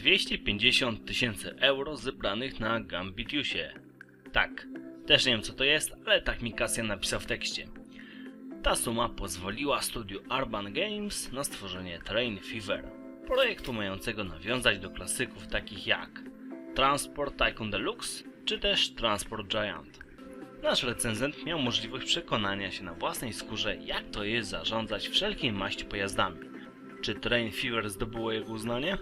250 tysięcy euro zebranych na Gambitiusie. Tak, też nie wiem co to jest, ale tak mi Kasjan napisał w tekście. Ta suma pozwoliła studiu Urban Games na stworzenie Train Fever, projektu mającego nawiązać do klasyków takich jak Transport Tycoon Deluxe czy też Transport Giant. Nasz recenzent miał możliwość przekonania się na własnej skórze, jak to jest zarządzać wszelkiej maści pojazdami. Czy Train Fever zdobyło jego uznanie?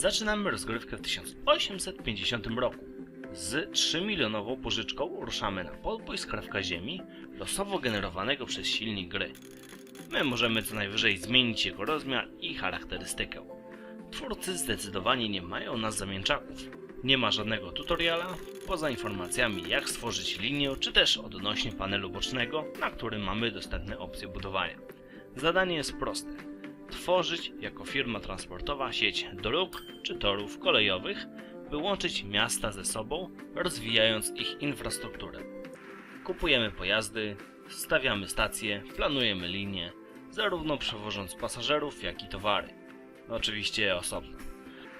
Zaczynamy rozgrywkę w 1850 roku. Z 3-milionową pożyczką ruszamy na podbój skrawka ziemi, losowo generowanego przez silnik gry. My możemy co najwyżej zmienić jego rozmiar i charakterystykę. Twórcy zdecydowanie nie mają nas za mięczaków. Nie ma żadnego tutoriala, poza informacjami jak stworzyć linię, czy też odnośnie panelu bocznego, na którym mamy dostępne opcje budowania. Zadanie jest proste. Tworzyć jako firma transportowa sieć dróg czy torów kolejowych, by łączyć miasta ze sobą, rozwijając ich infrastrukturę. Kupujemy pojazdy, stawiamy stacje, planujemy linie, zarówno przewożąc pasażerów, jak i towary. Oczywiście osobno.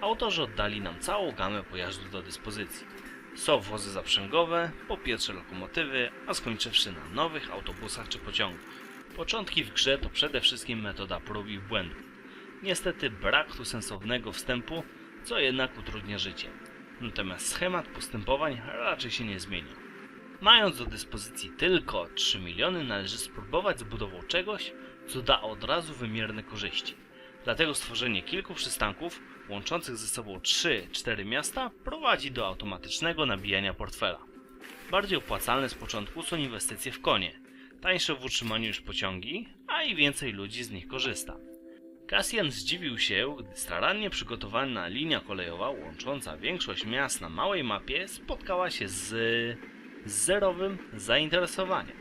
Autorzy oddali nam całą gamę pojazdów do dyspozycji. Są wozy zaprzęgowe, po pierwsze lokomotywy, a skończywszy na nowych autobusach czy pociągach. Początki w grze to przede wszystkim metoda prób i błędów. Niestety brak tu sensownego wstępu, co jednak utrudnia życie. Natomiast schemat postępowań raczej się nie zmienia. Mając do dyspozycji tylko 3 miliony, należy spróbować z budową czegoś, co da od razu wymierne korzyści. Dlatego stworzenie kilku przystanków łączących ze sobą 3-4 miasta prowadzi do automatycznego nabijania portfela. Bardziej opłacalne z początku są inwestycje w konie, tańsze w utrzymaniu niż pociągi, a i więcej ludzi z nich korzysta. Cassian zdziwił się, gdy starannie przygotowana linia kolejowa łącząca większość miast na małej mapie spotkała się z, z zerowym zainteresowaniem.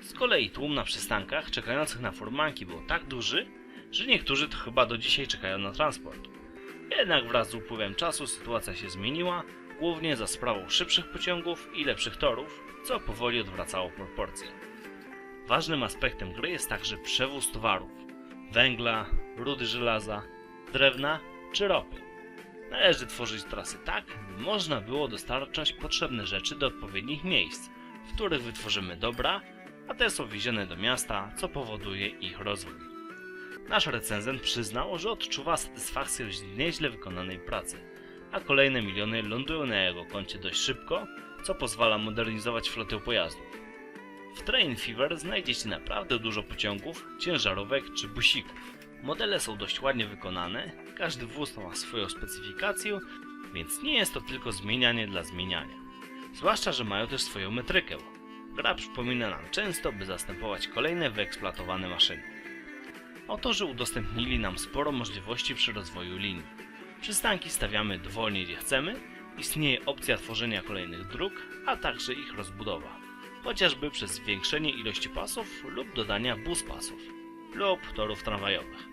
Z kolei tłum na przystankach czekających na furmanki był tak duży, że niektórzy to chyba do dzisiaj czekają na transport. Jednak wraz z upływem czasu sytuacja się zmieniła, głównie za sprawą szybszych pociągów i lepszych torów, co powoli odwracało proporcje. Ważnym aspektem gry jest także przewóz towarów węgla, rudy żelaza, drewna czy ropy. Należy tworzyć trasy tak, by można było dostarczać potrzebne rzeczy do odpowiednich miejsc, w których wytworzymy dobra, a te są wiezione do miasta, co powoduje ich rozwój. Nasz recenzent przyznał, że odczuwa satysfakcję z nieźle wykonanej pracy, a kolejne miliony lądują na jego koncie dość szybko, co pozwala modernizować flotę pojazdów. W Train Fever znajdziecie naprawdę dużo pociągów, ciężarówek czy busików. Modele są dość ładnie wykonane, każdy wóz ma swoją specyfikację, więc nie jest to tylko zmienianie dla zmieniania. Zwłaszcza, że mają też swoją metrykę. Gra przypomina nam często, by zastępować kolejne wyeksploatowane maszyny. Autorzy udostępnili nam sporo możliwości przy rozwoju linii. Przystanki stawiamy dowolnie gdzie chcemy, istnieje opcja tworzenia kolejnych dróg, a także ich rozbudowa chociażby przez zwiększenie ilości pasów lub dodania bus pasów lub torów tramwajowych.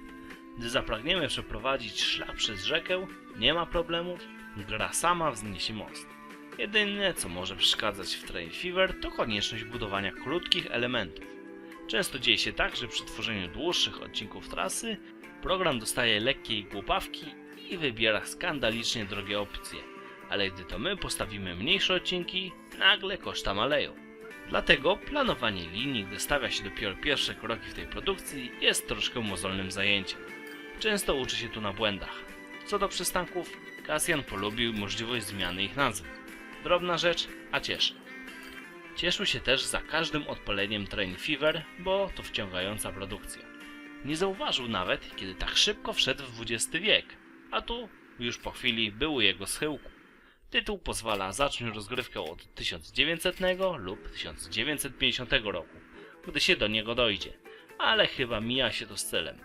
Gdy zapragniemy przeprowadzić szlak przez rzekę, nie ma problemów, gra sama wzniesie most. Jedyne co może przeszkadzać w Train Fever to konieczność budowania krótkich elementów. Często dzieje się tak, że przy tworzeniu dłuższych odcinków trasy program dostaje lekkie głupawki i wybiera skandalicznie drogie opcje, ale gdy to my postawimy mniejsze odcinki, nagle koszta maleją. Dlatego planowanie linii, gdy stawia się dopiero pierwsze kroki w tej produkcji, jest troszkę mozolnym zajęciem. Często uczy się tu na błędach. Co do przystanków, Cassian polubił możliwość zmiany ich nazwy. Drobna rzecz, a cieszy. Cieszył się też za każdym odpaleniem Train Fever, bo to wciągająca produkcja. Nie zauważył nawet, kiedy tak szybko wszedł w XX wiek, a tu już po chwili był jego schyłku. Tytuł pozwala zacząć rozgrywkę od 1900 lub 1950 roku, gdy się do niego dojdzie, ale chyba mija się to z celem.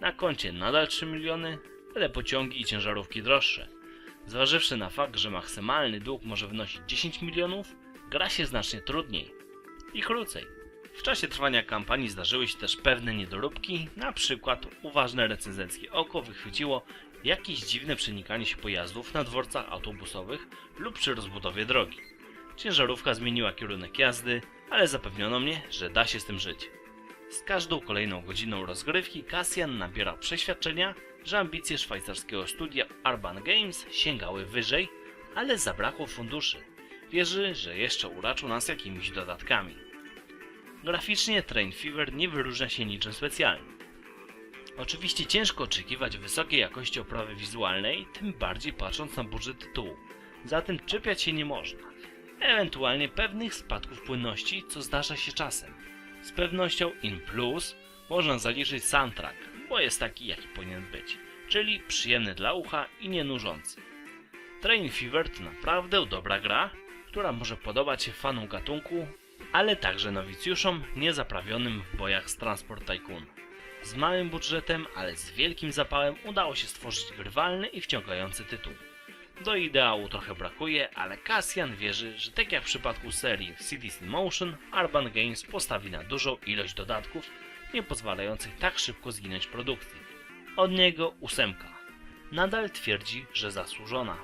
Na koncie nadal 3 miliony, ale pociągi i ciężarówki droższe. Zważywszy na fakt, że maksymalny dług może wynosić 10 milionów, gra się znacznie trudniej i krócej. W czasie trwania kampanii zdarzyły się też pewne niedoróbki, na przykład uważne recenzenckie oko wychwyciło jakieś dziwne przenikanie się pojazdów na dworcach autobusowych lub przy rozbudowie drogi. Ciężarówka zmieniła kierunek jazdy, ale zapewniono mnie, że da się z tym żyć. Z każdą kolejną godziną rozgrywki Cassian nabierał przeświadczenia, że ambicje szwajcarskiego studia Urban Games sięgały wyżej, ale zabrakło funduszy. Wierzy, że jeszcze uraczą nas jakimiś dodatkami. Graficznie Train Fever nie wyróżnia się niczym specjalnym. Oczywiście ciężko oczekiwać wysokiej jakości oprawy wizualnej, tym bardziej patrząc na budżet tytułu. Zatem czepiać się nie można. Ewentualnie pewnych spadków płynności, co zdarza się czasem. Z pewnością in plus można zaliczyć soundtrack, bo jest taki jaki powinien być, czyli przyjemny dla ucha i nie nużący. Train Fever to naprawdę dobra gra, która może podobać się fanom gatunku, ale także nowicjuszom niezaprawionym w bojach z Transport Tycoon. Z małym budżetem, ale z wielkim zapałem udało się stworzyć grywalny i wciągający tytuł. Do ideału trochę brakuje, ale Cassian wierzy, że tak jak w przypadku serii Cities in Motion, Urban Games postawi na dużą ilość dodatków, nie pozwalających tak szybko zginąć produkcji. Od niego ósemka. Nadal twierdzi, że zasłużona.